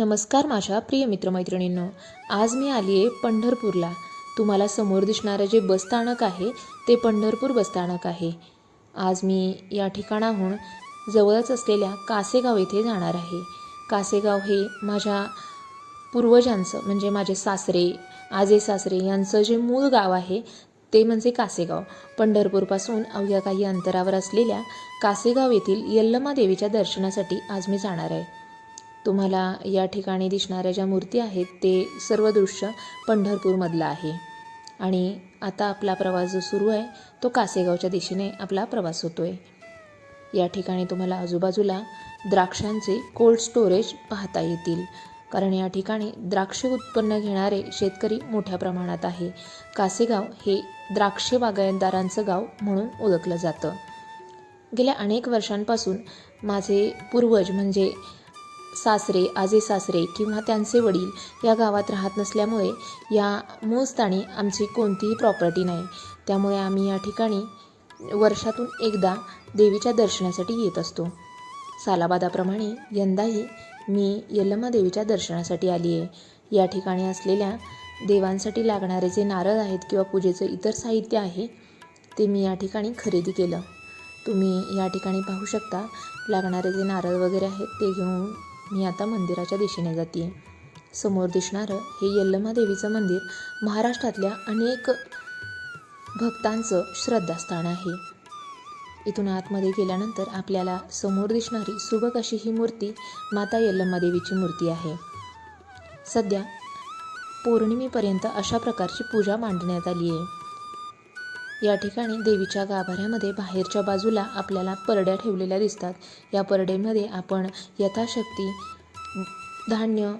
नमस्कार माझ्या प्रिय मित्रमैत्रिणींनो. आज मी आली आहे पंढरपूरला. तुम्हाला समोर दिसणारं जे बसस्थानक आहे ते पंढरपूर बसस्थानक आहे. आज मी या ठिकाणाहून जवळच असलेल्या कासेगाव येथे जाणार आहे. कासेगाव हे माझ्या पूर्वजांचं म्हणजे माझे सासरे आजे सासरे यांचं जे मूळ गाव आहे ते म्हणजे कासेगाव. पंढरपूरपासून अवघ्या काही अंतरावर असलेल्या कासेगाव येथील यल्लमा देवीच्या दर्शनासाठी आज मी जाणार आहे. तुम्हाला या ठिकाणी दिसणाऱ्या ज्या मूर्ती आहेत ते सर्व दृश्य पंढरपूरमधलं आहे. आणि आता आपला प्रवास जो सुरू आहे तो कासेगावच्या दिशेने आपला प्रवास होतो आहे या ठिकाणी तुम्हाला आजूबाजूला द्राक्षांचे कोल्ड स्टोरेज पाहता येतील. कारण या ठिकाणी द्राक्ष उत्पन्न घेणारे शेतकरी मोठ्या प्रमाणात आहे. कासेगाव हे द्राक्ष बागायतदारांचं गाव म्हणून ओळखलं जातं. गेल्या अनेक वर्षांपासून माझे पूर्वज म्हणजे सासरे आजे सासरे किंवा त्यांचे वडील या गावात राहत नसल्यामुळे या मूळ स्थानी आमची कोणतीही प्रॉपर्टी नाही. त्यामुळे आम्ही या ठिकाणी वर्षातून एकदा देवीच्या दर्शनासाठी येत असतो. सालाबादाप्रमाणे यंदाही मी यल्लमा देवीच्या दर्शनासाठी आली आहे या ठिकाणी असलेल्या देवांसाठी लागणारे जे नारळ आहेत किंवा पूजेचं इतर साहित्य आहे ते मी या ठिकाणी खरेदी केलं. तुम्ही या ठिकाणी पाहू शकता लागणारे जे नारळ वगैरे आहेत ते घेऊन मी आता मंदिराच्या दिशेने जाते समोर दिसणारं हे यल्लमा देवीचं मंदिर महाराष्ट्रातल्या अनेक भक्तांचं श्रद्धास्थान आहे. इथून आतमध्ये गेल्यानंतर आपल्याला समोर दिसणारी सुबक अशी ही मूर्ती माता यल्लम्मा देवीची मूर्ती आहे. सध्या पौर्णिमेपर्यंत अशा प्रकारची पूजा मांडण्यात आली आहे या ठिकाणी देवीच्या गाभाऱ्यामध्ये बाहेरच्या बाजूला आपल्याला परड्या ठेवलेल्या दिसतात. या परडेमध्ये आपण यथाशक्ती धान्य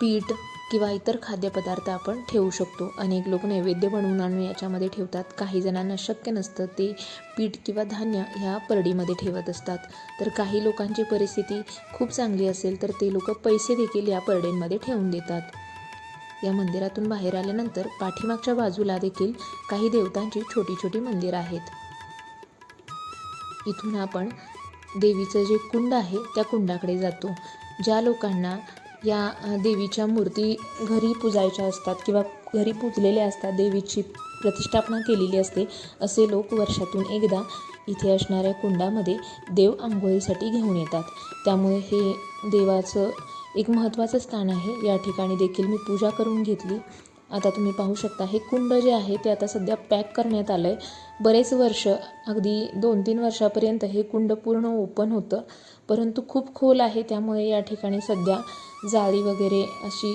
पीठ किंवा इतर खाद्यपदार्थ आपण ठेवू शकतो. अनेक लोक नैवेद्य बनवून आणून याच्यामध्ये ठेवतात. काही जणांना शक्य नसतं ते पीठ किंवा धान्य ह्या परडीमध्ये ठेवत असतात. तर काही लोकांची परिस्थिती खूप चांगली असेल तर ते लोक पैसे देखील या परडेंमध्ये ठेवून देतात. या मंदिरातून बाहेर आल्यानंतर पाठीमागच्या बाजूला देखील काही देवतांची छोटी छोटी मंदिरं आहेत. इथून आपण देवीचं जे कुंड आहे त्या कुंडाकडे जातो. ज्या लोकांना या देवीच्या मूर्ती घरी पूजायच्या असतात किंवा घरी पूजलेल्या असतात देवीची प्रतिष्ठापना केलेली असते असे लोक वर्षातून एकदा इथे असणाऱ्या कुंडामध्ये देव आंघोळीसाठी घेऊन येतात. त्यामुळे हे देवाचं एक महत्त्वाचं स्थान आहे. या ठिकाणी देखील मी पूजा करून घेतली. आता तुम्ही पाहू शकता हे कुंड जे आहे ते आता सध्या पॅक करण्यात आलं आहे बरेच वर्ष अगदी दोन तीन वर्षापर्यंत हे कुंड पूर्ण ओपन होतं. परंतु खूप खोल आहे त्यामुळे या ठिकाणी सध्या जाळी वगैरे अशी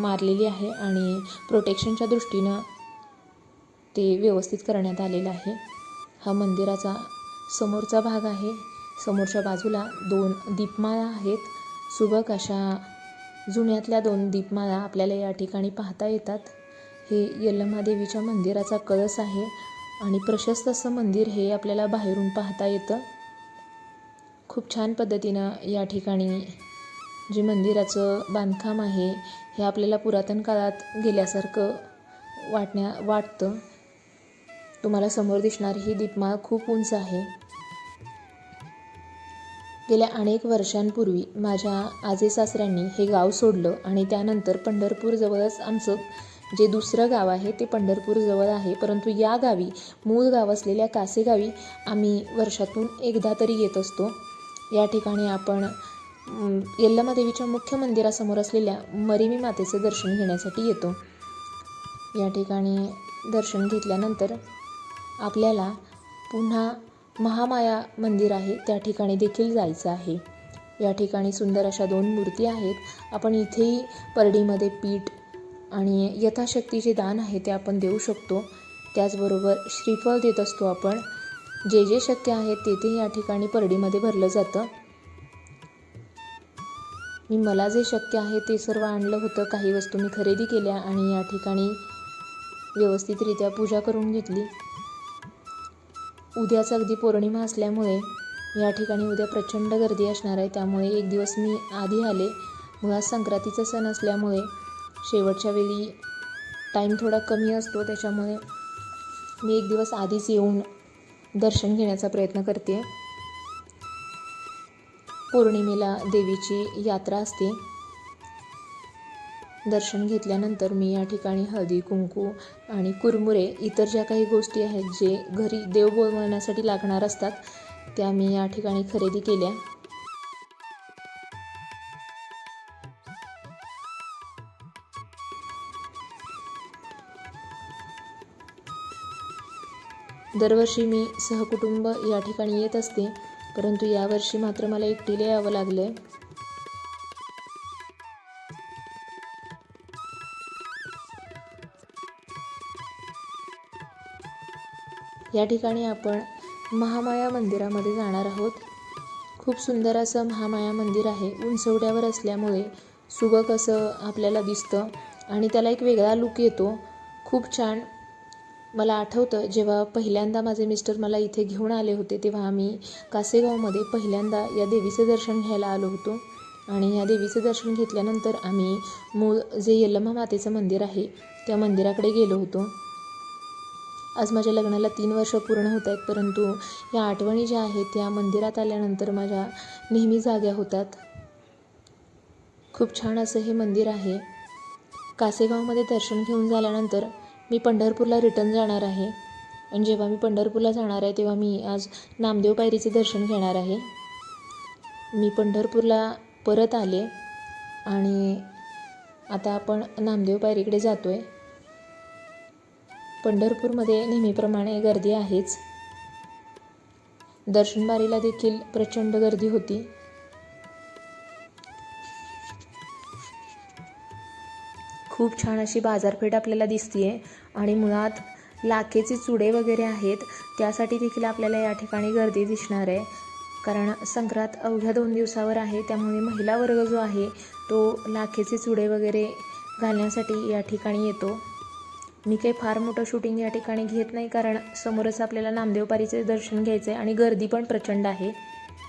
मारलेली आहे आणि प्रोटेक्शनच्या दृष्टीनं ते व्यवस्थित करण्यात आलेलं आहे. हा मंदिराचा समोरचा भाग आहे. समोरच्या बाजूला दोन दीपमाळा आहेत. सुबक अशा जुन्यातल्या दोन दीपमाळा आपल्याला या ठिकाणी पाहता येतात. हे यल्लमा देवीच्या मंदिराचा कळस आहे आणि प्रशस्त असं मंदिर हे आपल्याला बाहेरून पाहता येतं. खूप छान पद्धतीनं या ठिकाणी जे मंदिराचं बांधकाम आहे हे आपल्याला पुरातन काळात गेल्यासारखं वाटण्या वाटतं. तुम्हाला समोर दिसणारी ही दीपमाळ खूप उंच आहे. गेल्या अनेक वर्षांपूर्वी माझ्या आजे सासऱ्यांनी हे गाव सोडलं आणि त्यानंतर पंढरपूरजवळच आमचं जे दुसरं गाव आहे ते पंढरपूरजवळ आहे. परंतु या गावी मूळ गाव असलेल्या कासेगावी आम्ही वर्षातून एकदा तरी येत असतो. या ठिकाणी आपण अम, यल्लमा देवीच्या मुख्य मंदिरासमोर असलेल्या मरिमी मातेचं दर्शन घेण्यासाठी येतो. या ठिकाणी दर्शन घेतल्यानंतर आपल्याला पुन्हा महामाया मंदिर आहे त्या ठिकाणी देखील जायचं आहे. या ठिकाणी सुंदर अशा दोन मूर्ती आहेत. आपण इथेही परडीमध्ये पीठ आणि यथाशक्ती जे दान आहे ते आपण देऊ शकतो. त्याचबरोबर श्रीफळ देत असतो आपण. जे जे शक्य आहे ते ते या ठिकाणी परडीमध्ये भरलं जातं. मी मला जे शक्य आहे ते सर्व आणलं होतं. काही वस्तू मी खरेदी केल्या आणि या ठिकाणी व्यवस्थितरित्या पूजा करून घेतली. उद्याच अगदी पौर्णिमा असल्यामुळे या ठिकाणी उद्या प्रचंड गर्दी असणार आहे. त्यामुळे एक दिवस मी आधी आले. मुळात संक्रांतीचा सण असल्यामुळे शेवटच्या वेळी टाईम थोडा कमी असतो. त्याच्यामुळे मी एक दिवस आधीच येऊन दर्शन घेण्याचा प्रयत्न करते. पौर्णिमेला देवीची यात्रा असते. दर्शन घेतल्यानंतर मी या ठिकाणी हळदी कुंकू आणि कुरमुरे इतर ज्या काही गोष्टी आहेत जे घरी देव बोलवण्यासाठी लागणार असतात त्या मी या ठिकाणी खरेदी केल्या. दरवर्षी मी सहकुटुंब या ठिकाणी येत असते परंतु यावर्षी मात्र मला एकटीला यावं लागलं आहे या ठिकाणी आपण महामाया मंदिरामध्ये जाणार आहोत. खूप सुंदर असं महामाया मंदिर आहे. उंचवट्यावर असल्यामुळे सुबक असं आपल्याला दिसतं आणि त्याला एक वेगळा लुक येतो. खूप छान मला आठवतं जेव्हा पहिल्यांदा माझे मिस्टर मला इथे घेऊन आले होते तेव्हा आम्ही कासेगावमध्ये पहिल्यांदा या देवीचं दर्शन घ्यायला आलो होतो. आणि या देवीचं दर्शन घेतल्यानंतर आम्ही मूळ जे यल्लम्मा मातेचं मंदिर आहे त्या मंदिराकडे गेलो होतो. आज माझ्या लग्नाला तीन वर्ष पूर्ण होत आहेत परंतु या आठवणी ज्या आहेत त्या मंदिरात आल्यानंतर माझ्या नेहमी जाग्या होतात. खूप छान असं हे मंदिर आहे. कासेगावमध्ये दर्शन घेऊन झाल्यानंतर मी पंढरपूरला रिटर्न जाणार आहे. आणि जेव्हा मी पंढरपूरला जाणार आहे तेव्हा मी आज नामदेव पायरीचे दर्शन घेणार आहे. मी पंढरपूरला परत आले आणि आता आपण नामदेव पायरीकडे जातो आहे पंढरपूरमध्ये नेहमीप्रमाणे गर्दी आहेच. दर्शनबारीला देखील प्रचंड गर्दी होती. खूप छान अशी बाजारपेठ आपल्याला दिसतीये आणि मुळात लाखेचे चुडे वगैरे आहेत त्यासाठी देखील आपल्याला या ठिकाणी गर्दी दिसणार आहे. कारण संक्रांत अवघ्या दोन दिवसावर आहे त्यामुळे महिला वर्ग जो आहे तो लाखेचे चुडे वगैरे घालण्यासाठी या ठिकाणी येतो. मी काही फार मोठं शूटिंग या ठिकाणी घेत नाही कारण समोरच आपल्याला नामदेव पारीचे दर्शन घ्यायचं आहे आणि गर्दी पण प्रचंड आहे.